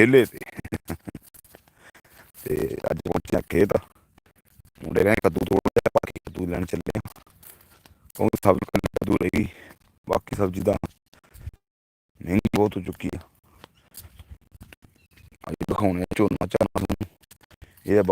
ਠੇਲੇ ਤੇ ਤੇ ਅੱਜ ਪਹੁੰਚਿਆ ਖੇਤ ਮੁੰਡੇ ਨੇ ਕੱਦੂ ਤੋੜ ਲਿਆ ਬਾਕੀ ਕੱਦੂ ਲੈਣ ਚੱਲੇ ਆ ਕਿਉਂਕਿ ਸਭ ਕੱਦੂ ਰਹਿ ਗਈ ਬਾਕੀ ਸਬਜ਼ੀ ਦਾ ਮਹਿੰਗੀ ਬਹੁਤ ਹੋ ਚੁੱਕੀ ਆ ਅੱਜ ਦਿਖਾਉਣੇ ਆ ਝੋਨਾ ਝਾਨਾ ਇਹ ਹੈ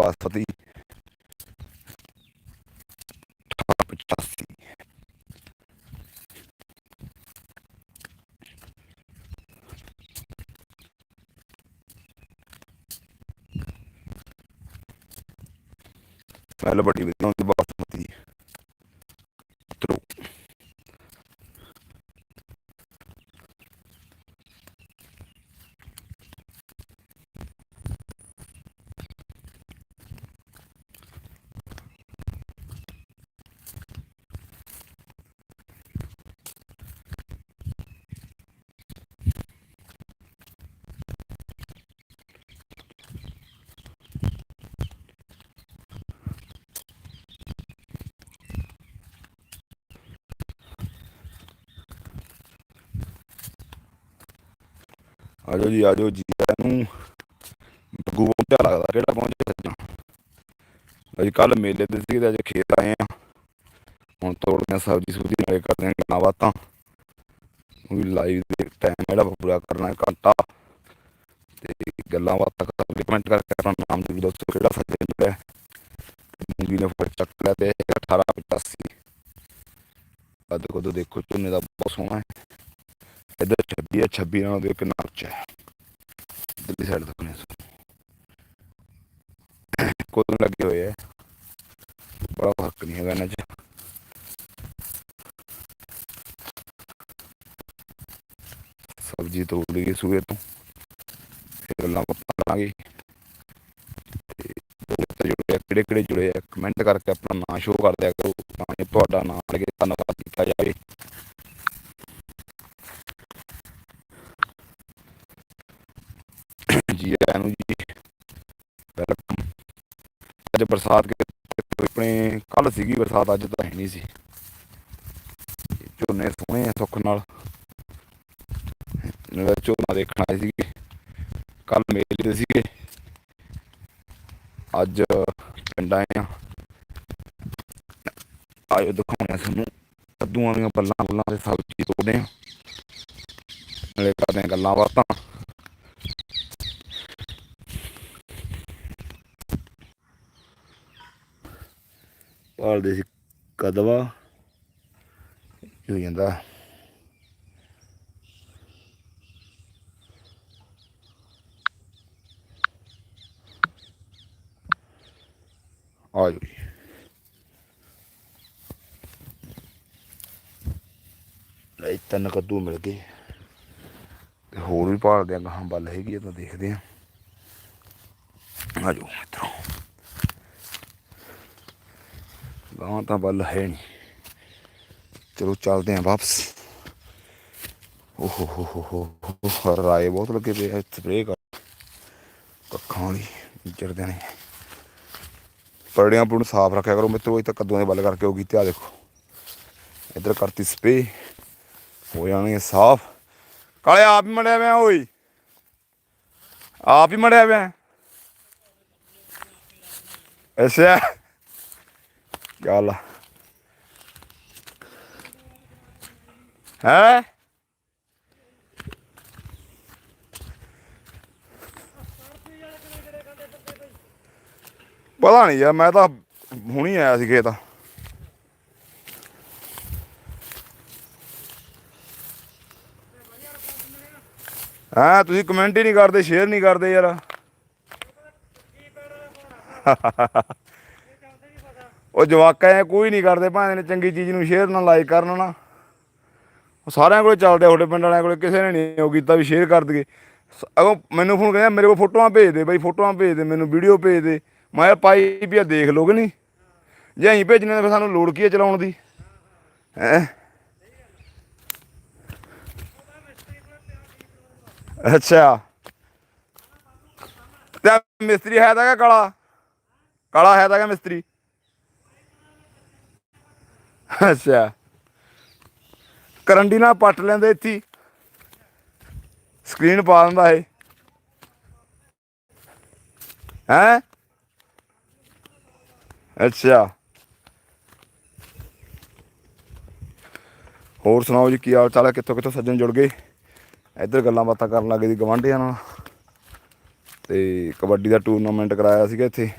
ਆਜੋ ਜੀ ਆਜੋ ਜੀ ਨੂੰ ਬੱਗੂ ਪਹੁੰਚਿਆ ਲੱਗਦਾ ਕਿਹੜਾ ਪਹੁੰਚਿਆ ਸੱਜਣ ਅਸੀਂ ਕੱਲ ਮੇਲੇ ਤੇ ਸੀ ਅੱਜ ਖੇਤ ਆਏ ਆ ਹੁਣ ਤੋੜਦੇ ਆ ਸਬਜ਼ੀ ਸੁਬਜ਼ੀ ਨਾਲੇ ਕਰਦੇ ਆ ਗੱਲਾਂ ਬਾਤਾਂ ਉਹ ਲਾਈਵ ਦੇ ਟਾਈਮ ਜਿਹੜਾ ਪੂਰਾ ਕਰਨਾ ਹੈ ਘੰਟਾ ਤੇ ਗੱਲਾਂ ਬਾਤਾਂ ਕਰਕੇ ਕਮੈਂਟ ਕਰਕੇ ਆਪਣਾ ਨਾਮ ਜ਼ਰੂਰ ਦੱਸੋ ਕਿਹੜਾ ਸੱਜਣ ਜਿਹੜਾ ਹੈ। ਨੇ ਫੜ ਚੱਕ ਲਿਆ ਤੇ 1885 ਅੱਧ ਕੋ ਦੇਖੋ ਝੋਨੇ ਦਾ ਬਹੁਤ ਸੋਹਣਾ ਹੈ ਇੱਧਰ 26 ਹੈ 26 ਨਾਲ ਦੇ ਕਿੰਨਾ ਉੱਚਾ ਹੈ। ਦਿੱਲੀ ਸਾਈਡ ਤੋਂ ਨੇ ਕੋਲ ਲੱਗੇ ਹੋਏ ਹੈ ਬੜਾ ਫ਼ਰਕ ਨਹੀਂ ਹੈਗਾ ਇਹਨਾਂ 'ਚ। ਸਬਜ਼ੀ ਤੋੜ ਲਈ ਸੂਏ ਤੋਂ। ਫਿਰ ਗੱਲਾਂ ਬਾਤਾਂ ਕਰਾਂਗੇ। ਜੁੜੇ ਆ, ਕਿਹੜੇ ਕਿਹੜੇ ਜੁੜੇ ਆ? ਕਮੈਂਟ ਕਰਕੇ ਆਪਣਾ ਨਾਂ ਸ਼ੋਅ ਕਰ ਦਿਆ ਕਰੋ। ਤਾਂ ਕਿ ਤੁਹਾਡਾ ਨਾਮ ਕੇ ਧੰਨਵਾਦ ਕੀਤਾ ਜਾਵੇ। ਅੱਜ ਬਰਸਾਤ ਕੇ ਆਪਣੇ ਕੱਲ ਸੀਗੀ, ਬਰਸਾਤ ਅੱਜ ਤਾਂ ਹੈ ਨਹੀਂ ਸੀ। ਝੋਨੇ ਸੋਹਣੇ ਆ ਸੁੱਖ ਨਾਲ। ਨਾਲੇ ਝੋਨਾ ਦੇਖਣ ਆਏ ਸੀਗੇ। ਕੱਲ ਮੇਲੇ ਤੇ ਸੀਗੇ। ਅੱਜ ਪਿੰਡ ਆਏ ਆ। ਆਇਓ ਦਿਖਾਉਣੇ ਆ ਤੁਹਾਨੂੰ। ਕੱਦੂਆਂ ਦੀਆਂ ਪੱਲਾਂ ਪੱਲਾਂ ਤੇ ਸਬਜ਼ੀ ਤੋੜਦੇ ਆ। ਨਾਲੇ ਕਰਦੇ ਗੱਲਾਂ ਬਾਤਾਂ। ਭਾਲਦੇ ਸੀ ਕਦਵਾ ਹੋ ਜਾਂਦਾ। ਆ ਜਾਓ ਜੀ। ਲੈ ਤਿੰਨ ਕੱਦੂ ਮਿਲ ਗਏ। ਤੇ ਹੋਰ ਵੀ ਭਾਲਦੇ ਆ, ਗਾਹਾਂ ਬੱਲ ਹੈਗੀ ਆ, ਤਾਂ ਦੇਖਦੇ ਆ। ਆ ਜਾਓ। ਮਿੱਤਰੋ ਤਾਂ ਬੱਲ ਹੈ ਨਹੀਂ। ਚਲੋ ਚੱਲਦੇ ਆਂ ਵਾਪਸ। ਓਹੋ ਹੋ ਹੋ ਹੋ ਰਾਏ ਬਹੁਤ ਲੱਗੇ ਪਏ ਆ ਸਪਰੇਅ ਕਰ। ਕੱਖਾਂ ਵਾਲੀ ਜਰਦੇ ਨੇ ਪਰੜੀਆਂ ਪੂਣ ਸਾਫ਼ ਰੱਖਿਆ ਕਰੋ ਮਿੱਤਰੋ, ਇਹ ਤਾਂ ਕੱਦੂਆਂ ਦੇ ਬੱਲ ਕਰਕੇ ਹੋ ਗਈ ਤੇ ਆ ਦੇਖੋ। ਇੱਧਰ ਕਰਤੀ ਸਪਰੇਅ ਹੋ ਜਾਣਗੇ ਸਾਫ਼। ਕਾਲੇ, ਆਪ ਹੀ ਮੜਿਆ ਪਿਆ ਓਏ। ਆਪ ਹੀ ਮੜਿਆ ਪਿਆ। ਅੱਛਾ। ਚੱਲ ਹੈ ਪਤਾ ਨਹੀਂ ਯਾਰ, ਮੈਂ ਤਾਂ ਹੁਣੀ ਆਇਆ ਸੀ ਖੇਤ। ਹਾਂ, ਤੁਸੀਂ ਕਮੈਂਟ ਹੀ ਨਹੀਂ ਕਰਦੇ ਸ਼ੇਅਰ ਨਹੀਂ ਕਰਦੇ ਯਾਰ। ਉਹ ਜਵਾਕਾਂ ਐ ਕੋਈ ਨਹੀਂ ਕਰਦੇ, ਭਾਵੇਂ ਨੇ ਚੰਗੀ ਚੀਜ਼ ਨੂੰ ਸ਼ੇਅਰ ਨਾ ਲਾਈਕ ਕਰਨਾ ਨਾ। ਉਹ ਸਾਰਿਆਂ ਕੋਲੇ ਚੱਲਦੇ ਤੁਹਾਡੇ ਪਿੰਡ ਵਾਲਿਆਂ ਕੋਲੇ, ਕਿਸੇ ਨੇ ਨਹੀਂ ਉਹ ਕੀਤਾ ਵੀ ਸ਼ੇਅਰ ਕਰ ਦਈਏ। ਸ- ਅਗੋਂ ਮੈਨੂੰ ਫੋਨ ਕਹਿੰਦਾ ਮੇਰੇ ਕੋਲ ਫੋਟੋਆਂ ਭੇਜ ਦੇ ਬਈ, ਫੋਟੋਆਂ ਭੇਜ ਦੇ, ਮੈਨੂੰ ਵੀਡੀਓ ਭੇਜ ਦੇ। ਮੈਂ ਕਿਹਾ ਪਾਈ ਵੀ ਆ ਦੇਖ ਲੋਗੇ ਨਹੀਂ? ਜੇ ਅਸੀਂ ਭੇਜਣੇ ਤਾਂ ਫਿਰ ਸਾਨੂੰ ਲੋੜ ਕੀ ਹੈ ਚਲਾਉਣ ਦੀ? ਹੈ? ਅੱਛਾ। ਤੇ ਮਿਸਤਰੀ ਹੈ ਤਾਂ ਕਿ ਕਾਲਾ? ਕਾਲਾ ਹੈ ਤਾਂ ਕਿ ਮਿਸਤਰੀ। ਅੱਛਾ। ਕਰੰਡੀ ਨਾਲ ਪੱਟ ਲੈਂਦੇ ਇੱਥੇ ਸਕਰੀਨ ਪਾ ਦਿੰਦਾ ਇਹ। ਹੈ? ਅੱਛਾ। ਹੋਰ ਸੁਣਾਓ ਜੀ, ਕੀ ਹਾਲ ਚਾਲ ਹੈ ਕਿੱਥੋਂ ਕਿੱਥੋਂ ਸੱਜਣ ਜੁੜ ਗਏ? ਇੱਧਰ ਗੱਲਾਂ ਬਾਤਾਂ ਕਰਨ ਲੱਗੇ ਸੀ ਗਵਾਂਢੀਆਂ ਨਾਲ। ਤੇ ਕਬੱਡੀ ਦਾ ਟੂਰਨਾਮੈਂਟ ਕਰਾਇਆ ਸੀਗਾ ਇੱਥੇ।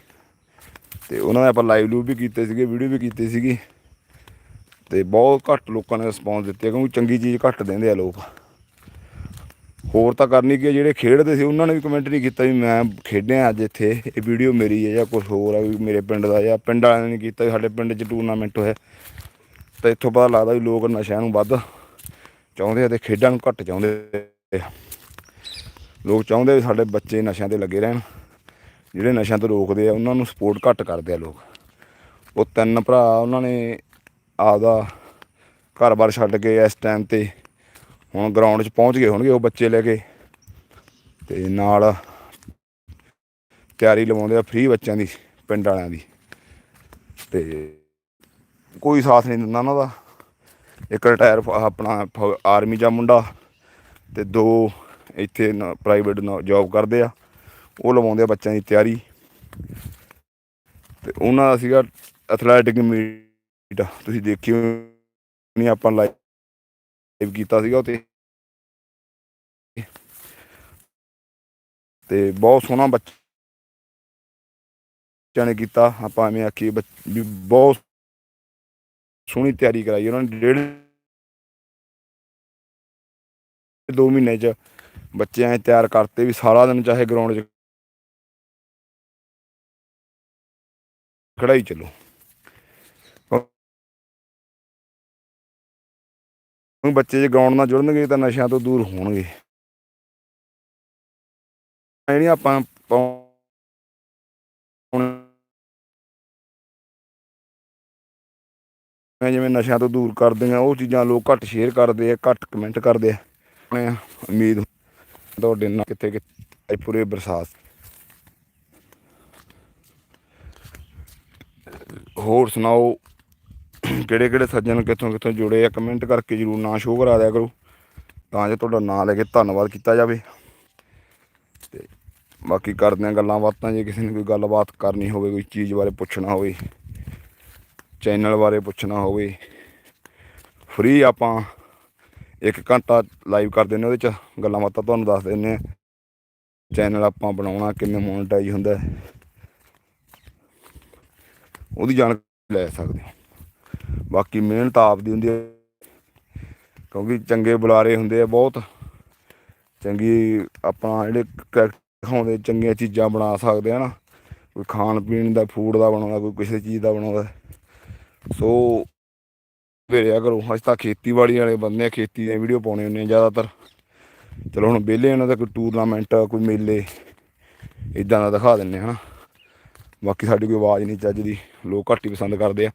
ਤੇ ਉਹਨਾਂ ਨੇ ਆਪਾਂ ਲਾਈਵ ਲੂਵ ਵੀ ਕੀਤੇ ਸੀਗੇ ਵੀਡੀਓ ਵੀ ਕੀਤੀ ਸੀਗੀ। ਤੇ ਬਹੁਤ ਘੱਟ ਲੋਕਾਂ ਨੇ ਰਿਸਪੌਂਸ ਦਿੱਤੀ ਕਿਉਂਕਿ ਚੰਗੀ ਚੀਜ਼ ਘੱਟ ਦਿੰਦੇ ਆ ਲੋਕ। ਹੋਰ ਤਾਂ ਕਰਨੀ ਕੀ ਆ, ਜਿਹੜੇ ਖੇਡਦੇ ਸੀ ਉਹਨਾਂ ਨੇ ਵੀ ਕਮੈਂਟ ਨਹੀਂ ਕੀਤਾ ਵੀ ਮੈਂ ਖੇਡਿਆ ਅੱਜ ਇੱਥੇ ਇਹ ਵੀਡੀਓ ਮੇਰੀ ਹੈ ਜਾਂ ਕੁਝ ਹੋਰ ਆ ਵੀ ਮੇਰੇ ਪਿੰਡ ਦਾ ਜਾਂ ਪਿੰਡ ਵਾਲਿਆਂ ਨੇ ਨਹੀਂ ਕੀਤਾ ਵੀ ਸਾਡੇ ਪਿੰਡ 'ਚ ਟੂਰਨਾਮੈਂਟ ਹੋਇਆ। ਤਾਂ ਇੱਥੋਂ ਪਤਾ ਲੱਗਦਾ ਵੀ ਲੋਕ ਨਸ਼ਿਆਂ ਨੂੰ ਵੱਧ ਚਾਹੁੰਦੇ ਆ ਤੇ ਖੇਡਾਂ ਨੂੰ ਘੱਟ ਚਾਹੁੰਦੇ ਆ। ਲੋਕ ਚਾਹੁੰਦੇ ਵੀ ਸਾਡੇ ਬੱਚੇ ਨਸ਼ਿਆਂ ਤੇ ਲੱਗੇ ਰਹਿਣ। ਜਿਹੜੇ ਨਸ਼ਿਆਂ ਤੋਂ ਰੋਕਦੇ ਆ ਉਹਨਾਂ ਨੂੰ ਸਪੋਰਟ ਘੱਟ ਕਰਦੇ ਆ ਲੋਕ। ਉਹ ਤਿੰਨ ਭਰਾ ਉਹਨਾਂ ਨੇ ਆਪਦਾ ਘਰ-ਬਾਰ ਛੱਡ ਕੇ ਇਸ ਟਾਈਮ ਤੇ ਹੁਣ ਗਰਾਊਂਡ 'ਚ ਪਹੁੰਚ ਗਏ ਹੋਣਗੇ ਉਹ ਬੱਚੇ ਲੈ ਕੇ। ਤੇ ਨਾਲ ਤਿਆਰੀ ਲਵਾਉਂਦੇ ਆ ਫ੍ਰੀ ਬੱਚਿਆਂ ਦੀ, ਪਿੰਡ ਵਾਲਿਆਂ ਦੀ। ਤੇ ਕੋਈ ਸਾਥ ਨਹੀਂ ਦਿੰਦਾ ਉਹਨਾਂ ਦਾ। ਇੱਕ ਰਿਟਾਇਰ ਆਪਣਾ ਆਰਮੀ ਦਾ ਮੁੰਡਾ ਤੇ ਦੋ ਇੱਥੇ ਪ੍ਰਾਈਵੇਟ ਜੌਬ ਕਰਦੇ ਆ। ਉਹ ਲਵਾਉਂਦੇ ਆ ਬੱਚਿਆਂ ਦੀ ਤਿਆਰੀ। ਤੇ ਉਹਨਾਂ ਦਾ ਸੀਗਾ ਐਥਲੈਟਿਕ ਮੀਟ ਤੁਸੀਂ ਦੇਖਿਓ ਨਹੀਂ ਆਪਾਂ ਲਾਈਵ ਕੀਤਾ ਸੀਗਾ ਉਤੇ ਤੇ ਬਹੁਤ ਸੋਹਣਾ ਬੱਚਿਆਂ ਨੇ ਕੀਤਾ। ਆਪਾਂ ਐਵੇਂ ਆਖੀਏ ਬਹੁਤ ਸੋਹਣੀ ਤਿਆਰੀ ਕਰਾਈ ਉਹਨਾਂ ਨੇ। ਡੇਢ ਦੋ ਮਹੀਨੇ ਚ ਬੱਚੇ ਐ ਤਿਆਰ ਕਰਤੇ ਵੀ ਸਾਰਾ ਦਿਨ ਚਾਹੇ ਗਰਾਊਂਡ 'ਚ ਖੜਾਈ ਚਲੋ। ਹੁਣ ਬੱਚੇ ਜੇ ਗਾਉਣ ਨਾਲ ਜੁੜਨਗੇ ਤਾਂ ਨਸ਼ਿਆਂ ਤੋਂ ਦੂਰ ਹੋਣਗੇ। ਜਿਹੜੀਆਂ ਆਪਾਂ ਪਾਉਣ ਜਿਵੇਂ ਨਸ਼ਿਆਂ ਤੋਂ ਦੂਰ ਕਰਦੇ ਆ ਉਹ ਚੀਜ਼ਾਂ ਲੋਕ ਘੱਟ ਸ਼ੇਅਰ ਕਰਦੇ ਆ, ਘੱਟ ਕਮੈਂਟ ਕਰਦੇ ਆ। ਉਮੀਦ ਤੁਹਾਡੇ ਨਾਲ ਕਿਤੇ ਕਿਤੇ ਪੂਰੇ ਬਰਸਾਤ। ਹੋਰ ਸੁਣਾਓ ਕਿਹੜੇ ਕਿਹੜੇ ਸੱਜਣ ਕਿੱਥੋਂ ਕਿੱਥੋਂ ਜੁੜੇ ਆ ਕਮੈਂਟ ਕਰਕੇ ਜਰੂਰ ਨਾਂ ਸ਼ੋਅ ਕਰਾ ਦਿਆ ਕਰੋ। ਤਾਂ ਜੇ ਤੁਹਾਡਾ ਨਾਂ ਲੈ ਕੇ ਧੰਨਵਾਦ ਕੀਤਾ ਜਾਵੇ। ਤੇ ਬਾਕੀ ਕਰਦੇ ਆ ਗੱਲਾਂ ਬਾਤਾਂ, ਜੇ ਕਿਸੇ ਨੇ ਕੋਈ ਗੱਲਬਾਤ ਕਰਨੀ ਹੋਵੇ, ਕੋਈ ਚੀਜ਼ ਬਾਰੇ ਪੁੱਛਣਾ ਹੋਵੇ ਚੈਨਲ ਬਾਰੇ ਪੁੱਛਣਾ ਹੋਵੇ ਫ੍ਰੀ ਆਪਾਂ ਇੱਕ ਘੰਟਾ ਲਾਈਵ ਕਰ ਦਿੰਦੇ ਉਹਦੇ ਚ। ਗੱਲਾਂ ਬਾਤਾਂ ਤੁਹਾਨੂੰ ਦੱਸ ਦਿੰਦੇ ਆ ਚੈਨਲ ਆਪਾਂ ਬਣਾਉਣਾ, ਕਿਵੇਂ ਮੋਨਟਾਈਜ਼ ਹੁੰਦਾ ਉਹਦੀ ਜਾਣਕਾਰੀ ਲੈ ਸਕਦੇ ਹੋ। ਬਾਕੀ ਮਿਹਨਤ ਆਪ ਦੀ ਹੁੰਦੀ ਹੈ। ਕਿਉਂਕਿ ਚੰਗੇ ਬੁਲਾਰੇ ਹੁੰਦੇ ਆ ਬਹੁਤ। ਚੰਗੀ ਆਪਾਂ ਜਿਹੜੇ ਕਰੈਕਟਰ ਦਿਖਾਉਂਦੇ, ਚੰਗੀਆਂ ਚੀਜ਼ਾਂ ਬਣਾ ਸਕਦੇ ਆ ਨਾ। ਕੋਈ ਖਾਣ ਪੀਣ ਦਾ ਫੂਡ ਦਾ ਬਣਾਉਂਦਾ, ਕੋਈ ਕਿਸੇ ਚੀਜ਼ ਦਾ ਬਣਾਉਂਦਾ। ਸੋ ਵੇਰਿਆ ਕਰੋ, ਅੱਜ ਤਾਂ ਖੇਤੀਬਾੜੀ ਵਾਲੇ ਬੰਦੇ ਆ, ਖੇਤੀ ਦੀਆਂ ਵੀਡੀਓ ਪਾਉਣੇ ਹੁੰਦੇ ਆ ਜ਼ਿਆਦਾਤਰ। ਚਲੋ ਹੁਣ ਵਿਹਲੇ ਉਹਨਾਂ ਦਾ ਕੋਈ ਟੂਰਨਾਮੈਂਟ ਕੋਈ ਮੇਲੇ ਇਦਾਂ ਦਾ ਦਿਖਾ ਦਿੰਨੇ ਹਨਾ। ਬਾਕੀ ਸਾਡੀ ਕੋਈ ਆਵਾਜ਼ ਨਹੀਂ ਚੱਜ ਦੀ ਲੋਕ ਘੱਟ ਹੀ ਪਸੰਦ ਕਰਦੇ ਆ।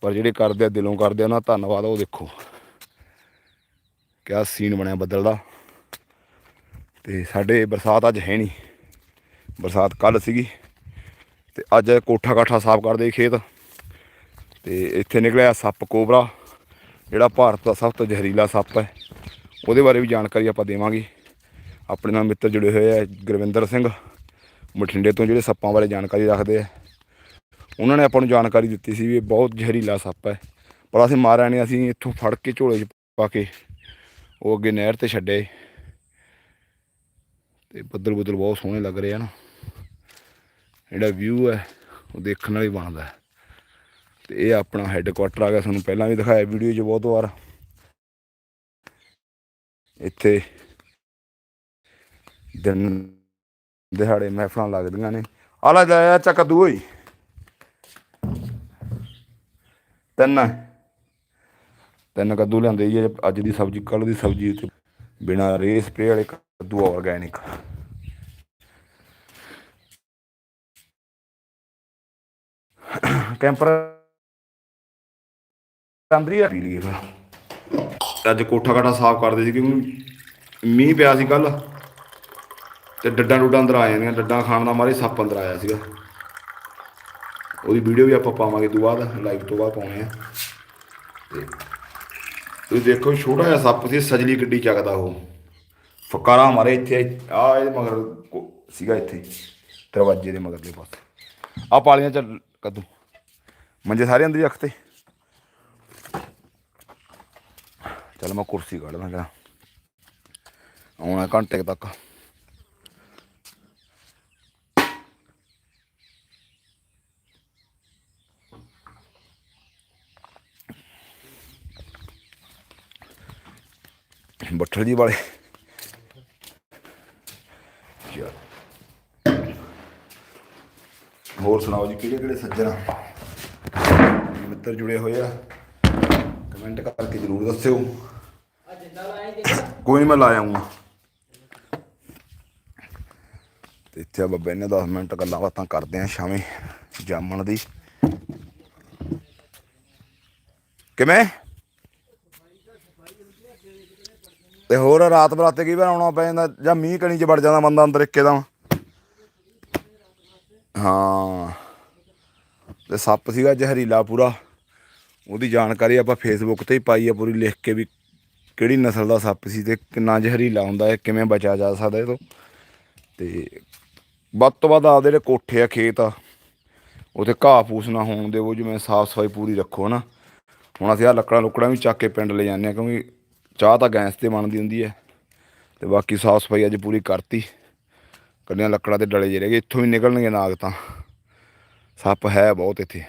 ਪਰ ਜਿਹੜੇ ਕਰਦੇ ਆ, ਦਿਲੋਂ ਕਰਦੇ ਆ ਉਹਨਾਂ ਦਾ ਧੰਨਵਾਦ ਉਹ ਦੇਖੋ। ਕਿਆ ਸੀਨ ਬਣਿਆ ਬੱਦਲ ਦਾ। ਤੇ ਸਾਡੇ ਬਰਸਾਤ ਅੱਜ ਹੈ ਨਹੀਂ। ਬਰਸਾਤ ਕੱਲ ਸੀਗੀ। ਤੇ ਅੱਜ ਕੋਠਾ ਕਾਠਾ ਸਾਫ਼ ਕਰਦੇ ਖੇਤ। ਤੇ ਇੱਥੇ ਨਿਕਲਿਆ ਸੱਪ ਕੋਬਰਾ, ਜਿਹੜਾ ਭਾਰਤ ਦਾ ਸਭ ਤੋਂ ਜ਼ਹਿਰੀਲਾ ਸੱਪ ਹੈ। ਉਹਦੇ ਬਾਰੇ ਵੀ ਜਾਣਕਾਰੀ ਆਪਾਂ ਦੇਵਾਂਗੇ। ਆਪਣੇ ਨਾਲ ਮਿੱਤਰ ਜੁੜੇ ਹੋਏ ਆ ਗੁਰਵਿੰਦਰ ਸਿੰਘ। ਬਠਿੰਡੇ ਤੋਂ ਜਿਹੜੇ ਸੱਪਾਂ ਬਾਰੇ ਜਾਣਕਾਰੀ ਰੱਖਦੇ ਆ। ਉਹਨਾਂ ਨੇ ਆਪਾਂ ਨੂੰ ਜਾਣਕਾਰੀ ਦਿੱਤੀ ਸੀ ਵੀ ਇਹ ਬਹੁਤ ਜ਼ਹਿਰੀਲਾ ਸੱਪ ਹੈ। ਪਰ ਅਸੀਂ ਮਾਰਿਆ ਨਹੀਂ ਅਸੀਂ ਇੱਥੋਂ ਫੜ ਕੇ ਝੋਲੇ 'ਚ ਪਾ ਕੇ ਉਹ ਅੱਗੇ ਨਹਿਰ ਤੇ ਛੱਡੇ। ਤੇ ਬੱਦਲ ਬੱਦਲ ਬਹੁਤ ਸੋਹਣੇ ਲੱਗ ਰਹੇ ਆ ਨਾ। ਜਿਹੜਾ ਵਿਊ ਹੈ, ਉਹ ਦੇਖਣ ਵਾਲੀ ਬਣਦਾ ਹੈ। ਤੇ ਇਹ ਆਪਣਾ ਹੈੱਡਕੁਆਟਰ ਆ ਗਿਆ ਤੁਹਾਨੂੰ ਪਹਿਲਾਂ ਵੀ ਦਿਖਾਇਆ ਵੀਡੀਓ 'ਚ ਬਹੁਤ ਵਾਰ। ਇੱਥੇ ਦਿਨ ਦਿਹਾੜੇ ਮਹਿਫਲਾਂ ਲੱਗਦੀਆਂ ਨੇ। ਆਲਾ ਜਾਇਆ ਜਾ ਚੱਕ ਕੱਦੂ ਓਏ ਤਿੰਨ। ਤਿੰਨ ਕੱਦੂ ਲਿਆਂਦੇ ਜੀ, ਅੱਜ ਦੀ ਸਬਜ਼ੀ ਕੱਲ ਦੀ ਸਬਜ਼ੀ ਤੇ ਬਿਨਾ ਰੇ ਸਪਰੇ ਵਾਲੇ ਕੱਦੂ ਆਰਗੈਨਿਕ ਕੈਂਪਰ ਅੰਦਰੀ ਆ। ਪੀ ਲਈ ਫਿਰ। ਅੱਜ ਕੋਠਾ ਕਾਠਾ ਸਾਫ਼ ਕਰਦੇ ਸੀ ਕਿਉਂਕਿ ਮੀਂਹ ਪਿਆ ਸੀ ਕੱਲ ਤੇ ਡੱਡਾਂ ਡੁੱਡਾਂ ਅੰਦਰ ਆ ਜਾਂਦੀਆਂ, ਡੱਡਾਂ ਖਾਣ ਦਾ ਮਾਰੇ ਸੱਪ ਅੰਦਰ ਆਇਆ ਸੀਗਾ। ਉਹਦੀ ਵੀਡੀਓ ਵੀ ਆਪਾਂ ਪਾਵਾਂਗੇ ਤੋਂ ਬਾਅਦ ਲਾਈਵ ਤੋਂ ਬਾਅਦ ਪਾਉਣੇ ਆ। ਤੇ ਤੁਸੀਂ ਦੇਖੋ, ਛੋਟਾ ਜਿਹਾ ਸੱਪ ਸੀ, ਸਜਲੀ ਗੱਡੀ ਚੱਕਦਾ ਉਹ। ਫਕਾਰਾ ਮਾਰੇ ਇੱਥੇ, ਆ ਇਹਦੇ ਮਗਰ ਸੀਗਾ ਇੱਥੇ, ਦਰਵਾਜ਼ੇ ਦੇ ਮਗਰਲੇ ਪਾਸੇ। ਆ ਪਾਲੀਆਂ ਚ ਕੱਦੂ। ਮੰਜੇ ਸਾਰੇ ਅੰਦਰ ਹੀ ਰੱਖਤੇ ਚੱਲ ਮੈਂ ਕੁਰਸੀ ਕੱਢ ਦਾਂ ਆਉਣਾ ਘੰਟੇ ਤੱਕ। ਬੱਠਲ ਜੀ ਵਾਲੇ। ਹੋਰ ਸੁਣਾਓ ਜੀ, ਕਿਹੜੇ ਕਿਹੜੇ ਸੱਜਣ ਮਿੱਤਰ ਜੁੜੇ ਹੋਏ ਆ। ਕਮੈਂਟ ਕਰਕੇ ਜਰੂਰ ਦੱਸਿਓ। ਕੋਈ ਨਹੀਂ ਮੈਂ ਲਾ ਆਉਂਗਾ ਤੇ ਇੱਥੇ ਆ ਬੱਬੇ ਨੇ 10 ਮਿੰਟ ਗੱਲਾਂ ਬਾਤਾਂ ਕਰਦੇ ਆ ਸ਼ਾਮੇ ਜਾਮਣ ਦੀ। ਕਿਵੇਂ? ਤੇ ਹੋਰ ਰਾਤ ਬਰਾਤੇ ਕਈ ਵਾਰ ਆਉਣਾ ਪੈ ਜਾਂਦਾ? ਜਾਂ ਮੀਂਹ ਕਣੀ ਚ ਵੜ ਜਾਂਦਾ ਬੰਦਾ ਅੰਦਰ ਇੱਕੇ ਦਾ ਹਾਂ। ਤੇ ਸੱਪ ਸੀਗਾ ਜ਼ਹਿਰੀਲਾ ਪੂਰਾ। ਉਹਦੀ ਜਾਣਕਾਰੀ ਆਪਾਂ ਫੇਸਬੁੱਕ ਤੇ ਹੀ ਪਾਈ ਆ ਪੂਰੀ, ਲਿਖ ਕੇ ਵੀ ਕਿਹੜੀ ਨਸਲ ਦਾ ਸੱਪ ਸੀ ਤੇ ਕਿੰਨਾ ਜ਼ਹਿਰੀਲਾ ਹੁੰਦਾ ਹੈ, ਕਿਵੇਂ ਬਚਿਆ ਜਾ ਸਕਦਾ ਇਹ ਤੋਂ ਤੇ ਵੱਧ ਤੋਂ ਵੱਧ ਆਪਦੇ ਜਿਹੜੇ ਕੋਠੇ ਆ ਖੇਤ ਆ, ਉਥੇ ਘਾਹ ਫੂਸ ਨਾ ਹੋਣ ਦੇਵੋ ਜਿਵੇਂ ਸਾਫ਼ ਸਫ਼ਾਈ ਪੂਰੀ ਰੱਖੋ ਨਾ ਹੁਣ ਅਸੀਂ ਆ ਲੱਕੜਾਂ ਲੁੱਕੜਾਂ ਵੀ ਚੱਕ ਕੇ ਪਿੰਡ ਲੈ ਜਾਂਦੇ ਆ ਕਿਉਂਕਿ ਚਾਹ ਤਾਂ ਗੈਸ ਤੇ ਬਣਦੀ ਹੁੰਦੀ ਹੈ। ਤੇ ਬਾਕੀ ਸਾਫ਼ ਸਫ਼ਾਈ ਅੱਜ ਪੂਰੀ ਕਰਤੀ। ਕੱਲੀਆਂ ਲੱਕੜਾਂ ਤੇ ਡਲੇ ਜੇ ਰਹਿ ਗਏ, ਇੱਥੋਂ ਵੀ ਨਿਕਲਣਗੇ ਨਾਗ ਤਾਂ। ਸੱਪ ਹੈ ਬਹੁਤ ਇੱਥੇ।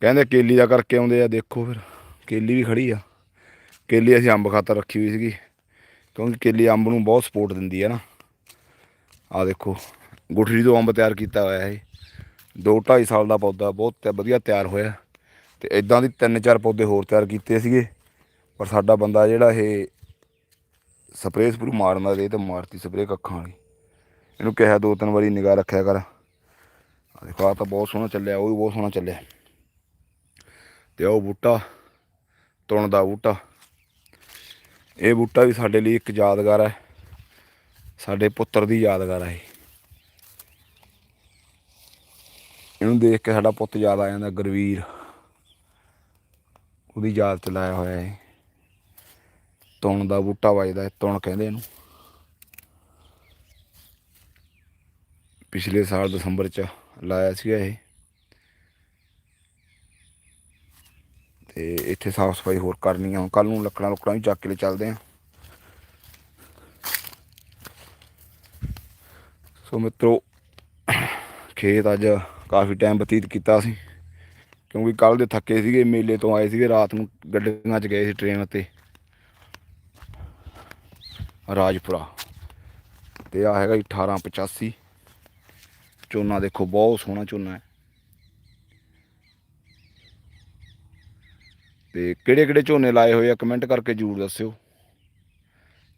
ਕਹਿੰਦੇ ਕੇਲੀ ਦਾ ਕਰਕੇ ਆਉਂਦੇ ਆ, ਦੇਖੋ ਫਿਰ। ਕੇਲੀ ਵੀ ਖੜੀ ਆ। ਕੇਲੀ ਅਸੀਂ ਅੰਬ ਖਾਤਰ ਰੱਖੀ ਹੋਈ ਸੀਗੀ, ਕਿਉਂਕਿ ਕੇਲੀ ਅੰਬ ਨੂੰ ਬਹੁਤ ਸਪੋਰਟ ਦਿੰਦੀ ਹੈ ਨਾ। ਆ ਦੇਖੋ ਗੁਠੜੀ ਤੋਂ ਅੰਬ ਤਿਆਰ ਕੀਤਾ ਹੋਇਆ ਇਹ। 2.5 ਸਾਲ ਦਾ ਪੌਦਾ, ਬਹੁਤ ਵਧੀਆ ਤਿਆਰ ਹੋਇਆ। ਤੇ ਇਦਾਂ ਦੀ ਤਿੰਨ ਚਾਰ ਪੌਦੇ ਹੋਰ ਤਿਆਰ ਕੀਤੇ ਸੀਗੇ, ਪਰ ਸਾਡਾ ਬੰਦਾ ਜਿਹੜਾ ਇਹ ਸਪਰੇਅ ਸਪਰੂ ਮਾਰਨ ਦਾ ਦੇ ਤੇ ਮਾਰਤੀ ਸਪਰੇਅ ਕੱਖਾਂ ਵਾਲੀ। ਇਹਨੂੰ ਕਿਹਾ ਦੋ ਤਿੰਨ ਵਾਰੀ ਨਿਗਾਹ ਰੱਖਿਆ ਕਰ। ਆ ਦੇਖੋ ਆ ਤਾਂ ਬਹੁਤ ਸੋਹਣਾ ਚੱਲਿਆ, ਉਹ ਵੀ ਬਹੁਤ ਸੋਹਣਾ ਚੱਲਿਆ। ਤੇ ਉਹ ਬੂਟਾ ਤੁਣ ਦਾ ਬੂਟਾ। ਇਹ ਬੂਟਾ ਵੀ ਸਾਡੇ ਲਈ ਇੱਕ ਯਾਦਗਾਰ ਹੈ। ਸਾਡੇ ਪੁੱਤਰ ਦੀ ਯਾਦਗਾਰ ਹੈ ਇਹਨੂੰ ਦੇਖ ਕੇ ਸਾਡਾ ਪੁੱਤ ਯਾਦ ਆ ਜਾਂਦਾ, ਗੁਰਵੀਰ। ਉਹਦੀ ਯਾਦ ਚ ਲਾਇਆ ਹੋਇਆ ਹੈ ਤੁਣ ਦਾ ਬੂਟਾ ਵੱਜਦਾ ਹੈ ਤੁਣ ਕਹਿੰਦੇ ਇਹਨੂੰ। ਪਿਛਲੇ ਸਾਲ ਦਸੰਬਰ ਚ ਲਾਇਆ ਸੀਗਾ ਇਹ। ਤੇ ਇੱਥੇ ਸਾਫ਼ ਸਫ਼ਾਈ ਹੋਰ ਕਰਨੀ ਆ। ਕੱਲ ਨੂੰ ਲੱਕੜਾਂ ਲੁਕੜਾਂ ਵੀ ਚੱਕ ਕੇ ਲੈ ਚੱਲਦੇ ਆ। ਸੋ ਮਿੱਤਰੋ, ਖੇਤ ਅੱਜ ਕਾਫੀ ਟਾਈਮ ਬਤੀਤ ਕੀਤਾ ਸੀ। ਕਿਉਂਕਿ ਕੱਲ ਦੇ ਥੱਕੇ ਸੀਗੇ, ਮੇਲੇ ਤੋਂ ਆਏ ਸੀਗੇ, ਰਾਤ ਨੂੰ ਗੱਡੀਆਂ 'ਚ ਗਏ ਸੀ ਟ੍ਰੇਨ ਤੇ। ਰਾਜਪੁਰਾ। ਤੇ ਆ ਹੈਗਾ ਜੀ 1885 ਝੋਨਾ ਦੇਖੋ, ਬਹੁਤ ਸੋਹਣਾ ਝੋਨਾ ਹੈ। ਤੇ ਕਿਹੜੇ ਕਿਹੜੇ ਝੋਨੇ ਲਾਏ ਹੋਏ ਆ ਕਮੈਂਟ ਕਰਕੇ ਜਰੂਰ ਦੱਸਿਓ।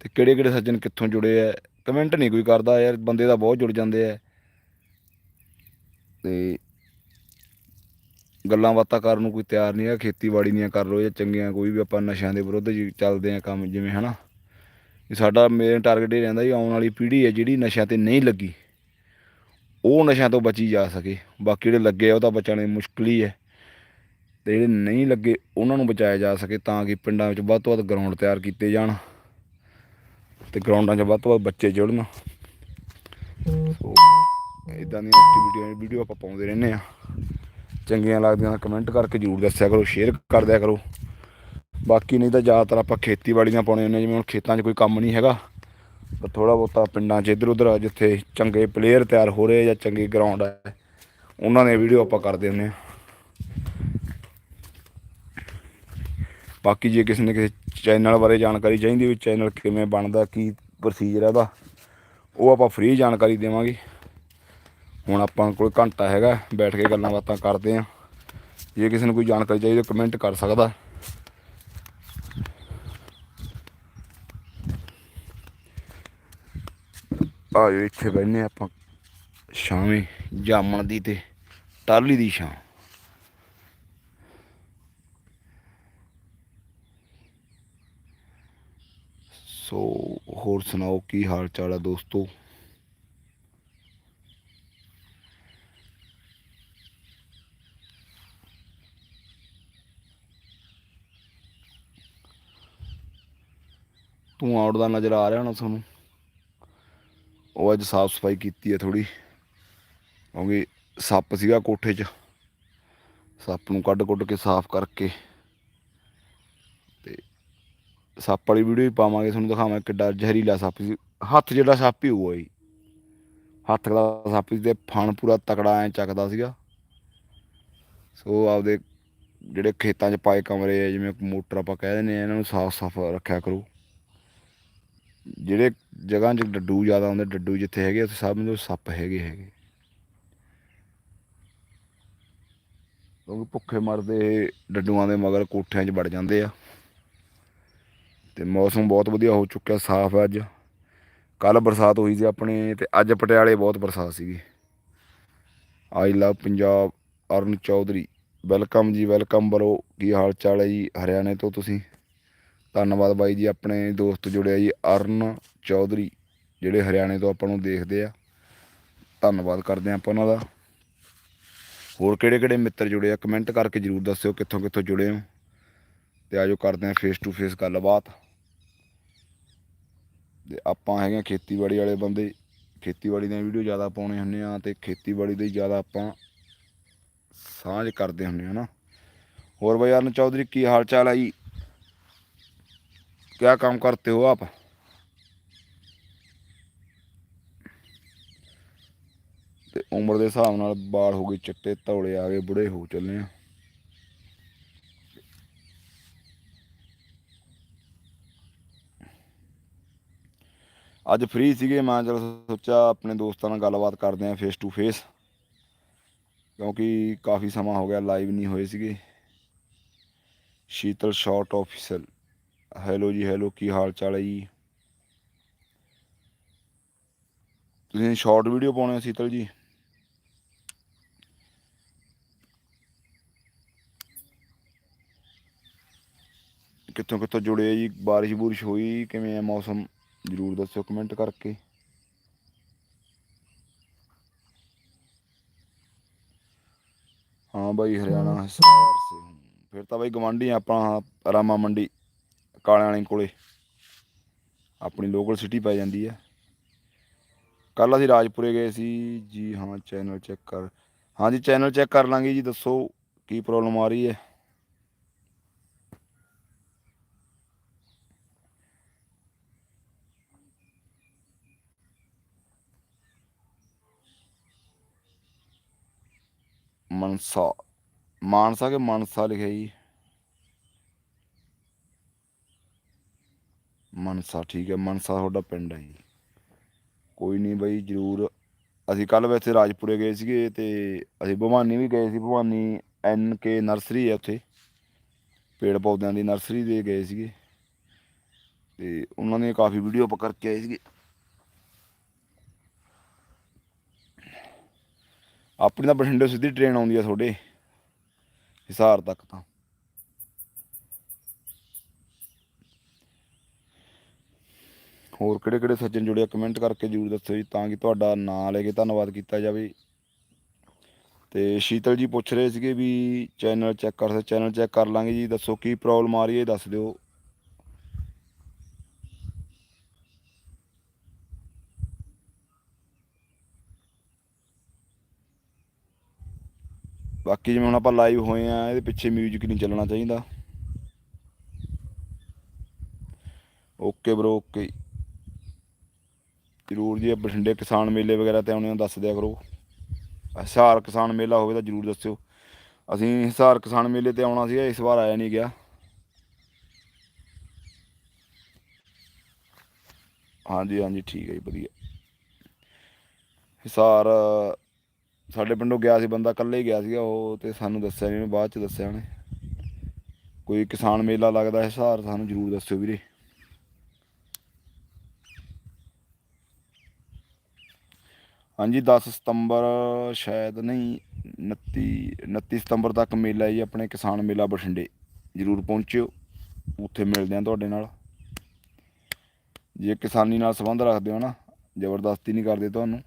ਤੇ ਕਿਹੜੇ ਕਿਹੜੇ ਸੱਜਣ ਕਿੱਥੋਂ ਜੁੜੇ ਆ ਕਮੈਂਟ ਨਹੀਂ ਕੋਈ ਕਰਦਾ ਯਾਰ, ਬੰਦੇ ਤਾਂ ਬਹੁਤ ਜੁੜ ਜਾਂਦੇ ਆ। ਤੇ ਗੱਲਾਂ ਬਾਤਾਂ ਕਰਨ ਨੂੰ ਕੋਈ ਤਿਆਰ ਨਹੀਂ ਹੈ ਖੇਤੀਬਾੜੀ ਦੀਆਂ ਕਰ ਲੋ ਜਾਂ ਚੰਗੀਆਂ, ਕੋਈ ਵੀ ਆਪਾਂ ਨਸ਼ਿਆਂ ਦੇ ਵਿਰੁੱਧ ਜੀ ਚੱਲਦੇ ਆ ਕੰਮ ਜਿਵੇਂ, ਹਨਾ। ਵੀ ਸਾਡਾ ਮੇਨ ਟਾਰਗੇਟ ਇਹ ਰਹਿੰਦਾ ਵੀ ਆਉਣ ਵਾਲੀ ਪੀੜ੍ਹੀ ਹੈ ਜਿਹੜੀ ਨਸ਼ਿਆਂ ਤੇ ਨਹੀਂ ਲੱਗੀ, ਉਹ ਨਸ਼ਿਆਂ ਤੋਂ ਬਚੀ ਜਾ ਸਕੇ। ਬਾਕੀ ਜਿਹੜੇ ਲੱਗੇ ਆ, ਉਹ ਤਾਂ ਬਚਾਣੇ ਮੁਸ਼ਕਿਲ ਹੀ ਹੈ। ਤੇ ਜਿਹੜੇ ਨਹੀਂ ਲੱਗੇ, ਉਹਨਾਂ ਨੂੰ ਬਚਾਇਆ ਜਾ ਸਕੇ ਤਾਂ ਕਿ ਪਿੰਡਾਂ ਵਿੱਚ ਵੱਧ ਤੋਂ ਵੱਧ ਗਰਾਊਂਡ ਤਿਆਰ ਕੀਤੇ ਜਾਣ ਤੇ ਗਰਾਊਂਡਾਂ 'ਚ ਵੱਧ ਤੋਂ ਵੱਧ ਬੱਚੇ ਜੁੜਨ। ਸੋ ਇਦਾਂ ਦੀਆਂ ਐਕਟੀਵਿਟੀਆਂ ਵੀਡੀਓ ਆਪਾਂ ਪਾਉਂਦੇ ਰਹਿੰਦੇ ਆ ਚੰਗੀਆਂ ਲੱਗਦੀਆਂ ਤਾਂ ਕਮੈਂਟ ਕਰਕੇ ਜਰੂਰ ਦੱਸਿਆ ਕਰੋ ਸ਼ੇਅਰ ਕਰ ਦਿਆ ਕਰੋ। ਬਾਕੀ ਨਹੀਂ ਤਾਂ ਜ਼ਿਆਦਾਤਰ ਆਪਾਂ ਖੇਤੀਬਾੜੀਆਂ ਪਾਉਣੇ ਹੁੰਦੇ ਜਿਵੇਂ ਹੁਣ ਖੇਤਾਂ 'ਚ ਕੋਈ ਕੰਮ ਨਹੀਂ ਹੈਗਾ, ਤਾਂ ਥੋੜਾ ਬਹੁਤਾ ਪਿੰਡਾਂ 'ਚ ਇੱਧਰ ਉੱਧਰ ਜਿੱਥੇ ਚੰਗੇ ਪਲੇਅਰ ਤਿਆਰ ਹੋ ਰਹੇ ਜਾਂ ਚੰਗੀ ਗਰਾਊਂਡ ਹੈ ਉਹਨਾਂ ਦੇ ਵੀਡੀਓ ਆਪਾਂ ਕਰਦੇ ਹੁੰਦੇ ਆ। ਬਾਕੀ ਜੇ ਕਿਸੇ ਨੇ ਕਿਸੇ ਚੈਨਲ ਬਾਰੇ ਜਾਣਕਾਰੀ ਚਾਹੀਦੀ ਵੀ ਚੈਨਲ ਕਿਵੇਂ ਬਣਦਾ, ਕੀ ਪ੍ਰੋਸੀਜਰ ਹੈ ਉਹਦਾ, ਉਹ ਆਪਾਂ ਫ੍ਰੀ ਜਾਣਕਾਰੀ ਦੇਵਾਂਗੇ। ਹੁਣ ਆਪਾਂ ਕੋਲ ਘੰਟਾ ਹੈਗਾ, ਬੈਠ ਕੇ ਗੱਲਾਂ ਬਾਤਾਂ ਕਰਦੇ ਆ। ਜੇ ਕਿਸੇ ਨੂੰ ਕੋਈ ਜਾਣਕਾਰੀ ਚਾਹੀਦੀ ਕਮੈਂਟ ਕਰ ਸਕਦਾ। ਆਜੋ ਇੱਥੇ ਬੈਠਨੇ ਆਪਾਂ। ਸ਼ਾਮੇ ਜਾਮਣ ਦੀ ਤੇ ਟਾਲੀ ਦੀ ਛਾਂ ਸੋ ਹੋਰ ਸੁਣਾਓ, ਕੀ ਹਾਲ ਚਾਲ ਹੈ ਦੋਸਤੋ? ਧੂਆਂ ਉੱਡਦਾ ਨਜ਼ਰ ਆ ਰਿਹਾ ਹੋਣਾ ਤੁਹਾਨੂੰ ਉਹ ਅੱਜ ਸਾਫ਼ ਸਫ਼ਾਈ ਕੀਤੀ ਹੈ ਥੋੜੀ ਕਿਉਂਕਿ ਸੱਪ ਸੀਗਾ ਕੋਠੇ 'ਚ। ਸੱਪ ਨੂੰ ਕੱਢ ਕੁੱਢ ਕੇ ਸਾਫ਼ ਕਰਕੇ। ਤੇ ਸੱਪ ਵਾਲੀ ਵੀਡੀਓ ਵੀ ਪਾਵਾਂਗੇ, ਤੁਹਾਨੂੰ ਦਿਖਾਵਾਂ ਕਿੱਡਾ ਜ਼ਹਿਰੀਲਾ ਸੱਪ ਸੀ। ਹੱਥ ਜਿਹੜਾ ਸੱਪ ਹੀ ਹੋਊਗਾ ਜੀ। ਹੱਥ ਦਾ ਸੱਪ ਸੀ ਤੇ ਫਣ ਪੂਰਾ ਤਕੜਾ ਐ ਚੱਕਦਾ ਸੀਗਾ। ਸੋ ਆਪਦੇ ਜਿਹੜੇ ਖੇਤਾਂ 'ਚ ਪਾਏ ਕਮਰੇ ਆ, ਜਿਵੇਂ ਮੋਟਰ ਆਪਾਂ ਕਹਿ ਦਿੰਦੇ ਆ, ਇਹਨਾਂ ਨੂੰ ਸਾਫ਼ ਸਾਫ਼ ਰੱਖਿਆ ਕਰੋ। ਜਿਹੜੇ ਜਗ੍ਹਾ 'ਚ ਡੱਡੂ ਜ਼ਿਆਦਾ ਹੁੰਦੇ, ਡੱਡੂ ਜਿੱਥੇ ਹੈਗੇ ਉੱਥੇ ਸਭ ਨੂੰ ਸੱਪ ਹੈਗੇ ਹੈਗੇ। ਕਿਉਂਕਿ ਭੁੱਖੇ ਮਰਦੇ ਡੱਡੂਆਂ ਦੇ ਮਗਰ ਕੋਠਿਆਂ 'ਚ ਵੜ ਜਾਂਦੇ ਆ। ਤੇ ਮੌਸਮ ਬਹੁਤ ਵਧੀਆ ਹੋ ਚੁੱਕਿਆ, ਸਾਫ਼ ਹੈ ਅੱਜ। ਕੱਲ ਬਰਸਾਤ ਹੋਈ ਸੀ ਆਪਣੇ ਤੇ ਅੱਜ ਪਟਿਆਲੇ ਬਹੁਤ ਬਰਸਾਤ ਸੀਗੀ। I love Punjab Aran Chaudhary. Welcome ਜੀ, ਵੈਲਕਮ ਬਰੋ। ਕੀ ਹਾਲ ਚਾਲ ਹੈ ਜੀ, ਹਰਿਆਣੇ ਤੋਂ ਤੁਸੀਂ? ਧੰਨਵਾਦ ਬਾਈ ਜੀ, ਆਪਣੇ ਦੋਸਤ ਜੁੜਿਆ ਜੀ ਅਰਨ ਚੌਧਰੀ, ਜਿਹੜੇ ਹਰਿਆਣੇ ਤੋਂ ਆਪਾਂ ਨੂੰ ਦੇਖਦੇ ਆ। ਧੰਨਵਾਦ ਕਰਦੇ ਆ ਆਪਾਂ ਉਹਨਾਂ ਦਾ। ਹੋਰ ਕਿਹੜੇ ਕਿਹੜੇ ਮਿੱਤਰ ਜੁੜੇ ਆ ਕਮੈਂਟ ਕਰਕੇ ਜਰੂਰ ਦੱਸਿਓ ਕਿੱਥੋਂ ਕਿੱਥੋਂ ਜੁੜੇ ਹੋ। ਤੇ ਆਜੋ ਕਰਦੇ ਆ ਫੇਸ ਟੂ ਫੇਸ ਗੱਲਬਾਤ। ਤੇ ਆਪਾਂ ਹੈਗੇ ਆ ਖੇਤੀਬਾੜੀ ਵਾਲੇ ਬੰਦੇ, ਖੇਤੀਬਾੜੀ ਦੀਆਂ ਵੀਡੀਓ ਜ਼ਿਆਦਾ ਪਾਉਣੇ ਹੁੰਦੇ ਆ ਤੇ ਖੇਤੀਬਾੜੀ ਦੇ ਜ਼ਿਆਦਾ ਆਪਾਂ ਸਾਂਝ ਕਰਦੇ ਹੁੰਦੇ ਆ ਨਾ। ਹੋਰ ਬਈ ਅਰਨ ਚੌਧਰੀ, ਕੀ ਹਾਲ ਚਾਲ ਹੈ ਜੀ? क्या काम करते हो आप ਤੇ ਉਮਰ ਦੇ ਹਿਸਾਬ ਨਾਲ ਬਾਲ ਹੋ ਗਏ ਚਿੱਟੇ ਧੌਲੇ ਆ ਗਏ ਬੁੜੇ ਹੋ ਚੱਲੇ ਆ ਅੱਜ ਫ੍ਰੀ ਸੀਗੇ ਮੈਂ ਚਲ ਸੋਚਿਆ ਆਪਣੇ ਦੋਸਤਾਂ ਨਾਲ ਗੱਲਬਾਤ ਕਰਦੇ ਆ ਫੇਸ ਟੂ ਫੇਸ ਕਿਉਂਕਿ ਕਾਫੀ ਸਮਾਂ ਹੋ ਗਿਆ ਲਾਈਵ ਨਹੀਂ ਹੋਏ ਸੀਗੇ ਸ਼ੀਤਲ ਸ਼ਾਰਟ ਆਫੀਸਰ ਹੈਲੋ ਜੀ ਹੈਲੋ ਕੀ ਹਾਲ ਚਾਲ ਹੈ ਜੀ? ਤੁਸੀਂ ਸ਼ਾਰਟ ਵੀਡੀਓ ਪਾਉਣੇ ਸੀਤਲ ਜੀ? ਕਿੱਥੋਂ ਕਿੱਥੋਂ ਜੁੜੇ ਜੀ? ਬਾਰਿਸ਼ ਬੂਰਿਸ਼ ਹੋਈ ਕਿਵੇਂ ਆ ਮੌਸਮ? ਜਰੂਰ ਦੱਸਿਓ ਕਮੈਂਟ ਕਰਕੇ। ਹਾਂ ਬਾਈ ਹਰਿਆਣਾ ਹਿਸਾਰ ਸੇ। ਹੂੰ। ਫਿਰ ਤਾਂ ਬਾਈ ਗਵਾਂਢੀ ਆਪਾਂ ਰਾਮਾ ਮੰਡੀ। ਕਾਲਿਆਂ ਵਾਲੇ ਕੋਲੇ ਆਪਣੀ ਲੋਕਲ ਸਿਟੀ ਪੈ ਜਾਂਦੀ ਹੈ। ਕੱਲ ਅਸੀਂ ਰਾਜਪੁਰੇ ਗਏ ਸੀ। ਜੀ ਹਾਂ ਚੈਨਲ ਚੈੱਕ ਕਰ। ਹਾਂ ਜੀ ਚੈਨਲ ਚੈੱਕ ਕਰ ਲਾਂਗੇ ਜੀ, ਦੱਸੋ ਕੀ ਪ੍ਰੋਬਲਮ ਆ ਰਹੀ ਹੈ। ਮਨਸਾ, ਮਾਨਸਾ ਕੇ ਮਨਸਾ ਲਿਖਿਆ ਜੀ। ਮਨਸਾ, ਠੀਕ ਹੈ, ਮਨਸਾ ਤੁਹਾਡਾ ਪਿੰਡ ਹੈ ਜੀ। ਕੋਈ ਨਹੀਂ ਬਾਈ, ਜਰੂਰ। ਅਸੀਂ ਕੱਲ ਵੈਸੇ ਰਾਜਪੁਰੇ ਗਏ ਸੀਗੇ ਤੇ ਅਸੀਂ ਭਵਾਨੀ ਵੀ ਗਏ ਸੀ, ਭਵਾਨੀ ਐਨ ਕੇ ਨਰਸਰੀ ਹੈ ਉੱਥੇ। ਪੇੜ ਪੌਦਿਆਂ ਦੀ ਨਰਸਰੀ ਦੇ ਗਏ ਸੀਗੇ। ਤੇ ਉਹਨਾਂ ਨੇ ਕਾਫੀ ਵੀਡੀਓ ਆਪਾਂ ਕਰਕੇ ਆਏ ਸੀਗੇ। ਆਪਣੀ ਤਾਂ ਬਠਿੰਡੇ ਸਿੱਧੀ ਟ੍ਰੇਨ ਆਉਂਦੀ ਆ ਤੁਹਾਡੇ, ਹਿਸਾਰ ਤੱਕ ਤਾਂ। ਹੋਰ ਕਿਹੜੇ ਕਿਹੜੇ ਸੱਜਣ ਜੁੜੇ ਆ? ਕਮੈਂਟ ਕਰਕੇ ਜਰੂਰ ਦੱਸੋ ਜੀ, ਤਾਂ ਕਿ ਤੁਹਾਡਾ ਨਾਮ ਲੈ ਕੇ ਧੰਨਵਾਦ ਕੀਤਾ ਜਾਵੇ। ਤੇ ਸ਼ੀਤਲ ਜੀ ਪੁੱਛ ਰਹੇ ਸੀਗੇ ਵੀ ਚੈਨਲ ਚੈੱਕ ਕਰ ਸਕਦੇ ਚੈਨਲ ਚੈੱਕ ਕਰ ਲਾਂਗੇ ਜੀ, ਦੱਸੋ ਕੀ ਪ੍ਰੋਬਲਮ ਆ ਰਹੀ ਹੈ ਦੱਸ ਦਿਓ। ਬਾਕੀ ਜਿਵੇਂ ਹੁਣ ਆਪਾਂ ਲਾਈਵ ਹੋਏ ਆ, ਇਹਦੇ ਪਿੱਛੇ ਮਿਊਜ਼ਿਕ ਨਹੀਂ ਚੱਲਣਾ ਚਾਹੀਦਾ। ਓਕੇ ਬ్రో ਓਕੇ ਜਰੂਰ ਜੀ ਬਠਿੰਡੇ ਕਿਸਾਨ ਮੇਲੇ ਵਗੈਰਾ ਤੇ ਆਉਣੇ ਹੋ ਦੱਸ ਦਿਆ ਕਰੋ। ਹਿਸਾਰ ਕਿਸਾਨ ਮੇਲਾ ਹੋਵੇ ਤਾਂ ਜਰੂਰ ਦੱਸਿਓ। ਅਸੀਂ ਹਿਸਾਰ ਕਿਸਾਨ ਮੇਲੇ ਤੇ ਆਉਣਾ ਸੀਗਾ, ਇਸ ਵਾਰ ਆਇਆ ਨਹੀਂ ਗਿਆ। ਹਾਂਜੀ ਹਾਂਜੀ, ਠੀਕ ਹੈ ਜੀ, ਵਧੀਆ। ਹਿਸਾਰ ਸਾਡੇ ਪਿੰਡੋਂ ਗਿਆ ਸੀ ਬੰਦਾ, ਇਕੱਲੇ ਹੀ ਗਿਆ ਸੀਗਾ, ਉਹ ਤੇ ਸਾਨੂੰ ਦੱਸਿਆ ਨਹੀਂ ਉਹਨੇ ਬਾਅਦ ਚ ਦੱਸਿਆ ਉਹਨੇ। ਕੋਈ ਕਿਸਾਨ ਮੇਲਾ ਲੱਗਦਾ ਹਿਸਾਰ ਸਾਨੂੰ ਜਰੂਰ ਦੱਸਿਓ ਵੀਰੇ। ਹਾਂਜੀ 10 ਸਤੰਬਰ ਸ਼ਾਇਦ ਨਹੀਂ 29 29 ਸਤੰਬਰ ਤੱਕ ਮੇਲਾ ਹੈ ਜੀ, ਆਪਣੇ ਕਿਸਾਨ ਮੇਲਾ ਬਠਿੰਡੇ। ਜਰੂਰ ਪਹੁੰਚਿਓ, ਉੱਥੇ ਮਿਲਦੇ ਆ ਤੁਹਾਡੇ ਨਾਲ। ਜੇ ਕਿਸਾਨੀ ਨਾਲ ਸੰਬੰਧ ਰੱਖਦੇ ਹੋ ਨਾ, ਜ਼ਬਰਦਸਤੀ ਨਹੀਂ ਕਰਦੇ ਤੁਹਾਨੂੰ।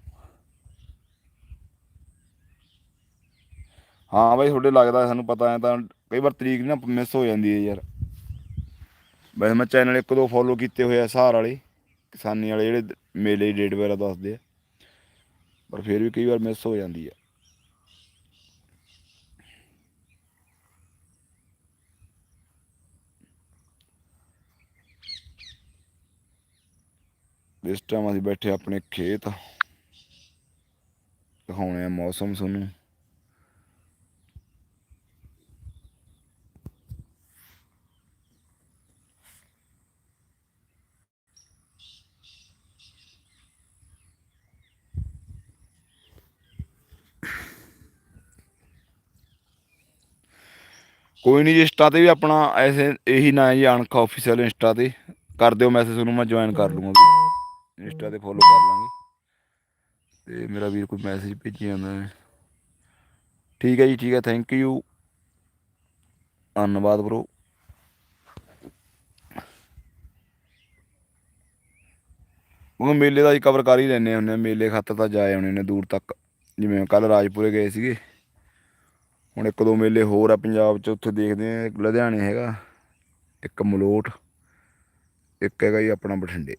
ਹਾਂ ਬਾਈ, ਤੁਹਾਡੇ ਲੱਗਦਾ ਸਾਨੂੰ ਪਤਾ ਹੈ, ਤਾਂ ਕਈ ਵਾਰ ਤਰੀਕ ਨਾ ਮਿਸ ਹੋ ਜਾਂਦੀ ਹੈ ਯਾਰ। ਵੈਸੇ ਮੈਂ ਚੈਨਲ ਇੱਕ ਦੋ ਫੋਲੋ ਕੀਤੇ ਹੋਏ ਆ, ਸਹਾਰ ਵਾਲੇ, ਕਿਸਾਨੀ ਵਾਲੇ ਜਿਹੜੇ ਮੇਲੇ ਦੀ ਡੇਟ ਵਗੈਰਾ ਦੱਸਦੇ ਆ। ਪਰ ਫਿਰ ਵੀ ਕਈ ਵਾਰ ਮਿਸ ਹੋ ਜਾਂਦੀ ਹੈ ਇਸ ਟਾਈਮ ਅਸੀਂ ਬੈਠੇ ਆਪਣੇ ਖੇਤ। ਦਿਖਾਉਣੇ ਆ ਮੌਸਮ ਤੁਹਾਨੂੰ। ਕੋਈ ਨਹੀਂ ਜੀ ਇੰਸਟਾ ਤੇ ਵੀ ਆਪਣਾ ਐਸੇ ਇਹੀ ਨਾਂ ਹੈ ਜੀ, ਅਣਖ ਆਫੀਸ਼ੀਅਲ ਇੰਸਟਾ ਤੇ। ਕਰ ਦਿਓ ਮੈਸੇਜ ਤੁਹਾਨੂੰ ਮੈਂ ਜੁਆਇਨ ਕਰ ਲੂੰਗਾ ਵੀ। ਇੰਸਟਾ ਤੇ ਫੋਲੋ ਕਰ ਲਾਂਗੇ। ਤੇ ਮੇਰਾ ਵੀਰ ਕੋਈ ਮੈਸੇਜ ਭੇਜੀ ਜਾਂਦਾ ਹੈ। ਠੀਕ ਹੈ ਜੀ, ਠੀਕ ਹੈ ਥੈਂਕ ਯੂ ਧੰਨਵਾਦ ਬ్రో ਉਹ ਮੇਲੇ ਦਾ ਹੀ ਕਵਰ ਕਰ ਹੀ ਲੈਂਦੇ ਹੁੰਦੇ ਆ, ਮੇਲੇ ਖਾਤਰ ਤਾਂ ਜਾਏ ਆਉਣੇ ਨੇ ਦੂਰ ਤੱਕ। ਜਿਵੇਂ ਕੱਲ ਰਾਜਪੁਰੇ ਗਏ ਸੀਗੇ। ਹੁਣ ਇੱਕ ਦੋ ਮੇਲੇ ਹੋਰ ਆ ਪੰਜਾਬ 'ਚ, ਉੱਥੇ ਦੇਖਦੇ ਆ ਲੁਧਿਆਣੇ ਹੈਗਾ, ਇੱਕ ਮਲੋਟ, ਇੱਕ ਹੈਗਾ ਜੀ ਆਪਣਾ ਬਠਿੰਡੇ।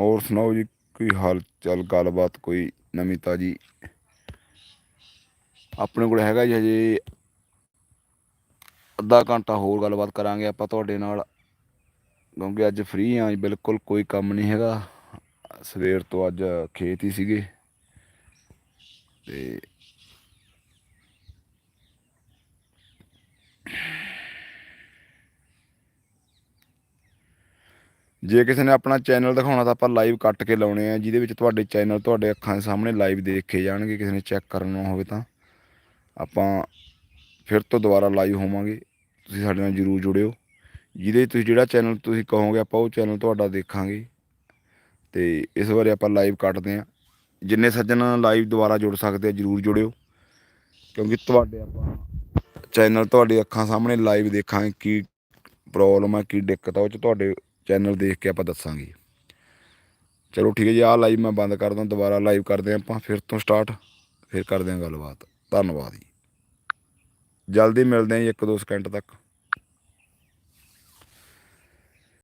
ਹੋਰ ਸੁਣਾਓ ਜੀ, ਕੋਈ ਹਾਲ ਚਾਲ, ਗੱਲਬਾਤ, ਕੋਈ ਨਵੀਂ ਤਾਜੀ? ਆਪਣੇ ਕੋਲ ਹੈਗਾ ਜੀ ਹਜੇ ਅੱਧਾ ਘੰਟਾ ਹੋਰ ਗੱਲਬਾਤ ਕਰਾਂਗੇ ਆਪਾਂ ਤੁਹਾਡੇ ਨਾਲ, ਕਿਉਂਕਿ ਅੱਜ ਫ੍ਰੀ ਆ ਜੀ, ਬਿਲਕੁਲ ਕੋਈ ਕੰਮ ਨਹੀਂ ਹੈਗਾ। ਸਵੇਰ ਤੋਂ ਅੱਜ ਖੇਤ ਹੀ ਸੀਗੇ। ਤੇ ਜੇ ਕਿਸੇ ਨੇ ਆਪਣਾ ਚੈਨਲ ਦਿਖਾਉਣਾ ਤਾਂ ਆਪਾਂ ਲਾਈਵ ਕੱਟ ਕੇ ਲਾਉਣੇ ਆ, ਜਿਹਦੇ ਵਿੱਚ ਤੁਹਾਡੇ ਚੈਨਲ ਤੁਹਾਡੇ ਅੱਖਾਂ ਦੇ ਸਾਹਮਣੇ ਲਾਈਵ ਦੇਖੇ ਜਾਣਗੇ, ਕਿਸੇ ਨੇ ਚੈੱਕ ਕਰਨਾ ਹੋਵੇ ਤਾਂ। ਆਪਾਂ ਫਿਰ ਤੋਂ ਦੁਬਾਰਾ ਲਾਈਵ ਹੋਵਾਂਗੇ। ਤੁਸੀਂ ਸਾਡੇ ਨਾਲ ਜਰੂਰ ਜੁੜਿਓ। ਜਿਹਦੇ ਤੁਸੀਂ ਜਿਹੜਾ ਚੈਨਲ ਤੁਸੀਂ ਕਹੋਗੇ, ਆਪਾਂ ਉਹ ਚੈਨਲ ਤੁਹਾਡਾ ਦੇਖਾਂਗੇ। ਤੇ ਇਸ ਬਾਰੇ ਆਪਾਂ ਲਾਈਵ ਕੱਟਦੇ ਆ। ਜਿੰਨੇ ਸੱਜਣ ਲਾਈਵ ਦੁਬਾਰਾ ਜੁੜ ਸਕਦੇ ਆ, ਜਰੂਰ ਜੁੜਿਓ। ਕਿਉਂਕਿ ਤੁਹਾਡੇ ਆਪਾਂ ਚੈਨਲ ਤੁਹਾਡੀ ਅੱਖਾਂ ਸਾਹਮਣੇ ਲਾਈਵ ਦੇਖਾਂਗੇ, ਕੀ ਪ੍ਰੋਬਲਮ ਹੈ ਕੀ ਦਿੱਕਤ ਆ, ਉਹ ਚ ਤੁਹਾਡੇ ਚੈਨਲ ਦੇਖ ਕੇ ਆਪਾਂ ਦੱਸਾਂਗੇ। ਚਲੋ ਠੀਕ ਹੈ ਜੀ, ਆਹ ਲਾਈਵ ਮੈਂ ਬੰਦ ਕਰਦਾ, ਦੁਬਾਰਾ ਲਾਈਵ ਕਰਦੇ ਹਾਂ ਆਪਾਂ, ਫਿਰ ਤੋਂ ਸਟਾਰਟ ਫਿਰ ਕਰਦੇ ਹਾਂ ਗੱਲਬਾਤ। ਧੰਨਵਾਦ ਜੀ। ਜਲਦੀ ਮਿਲਦੇ ਹਾਂ ਜੀ ਇੱਕ ਦੋ ਸਕਿੰਟ ਤੱਕ।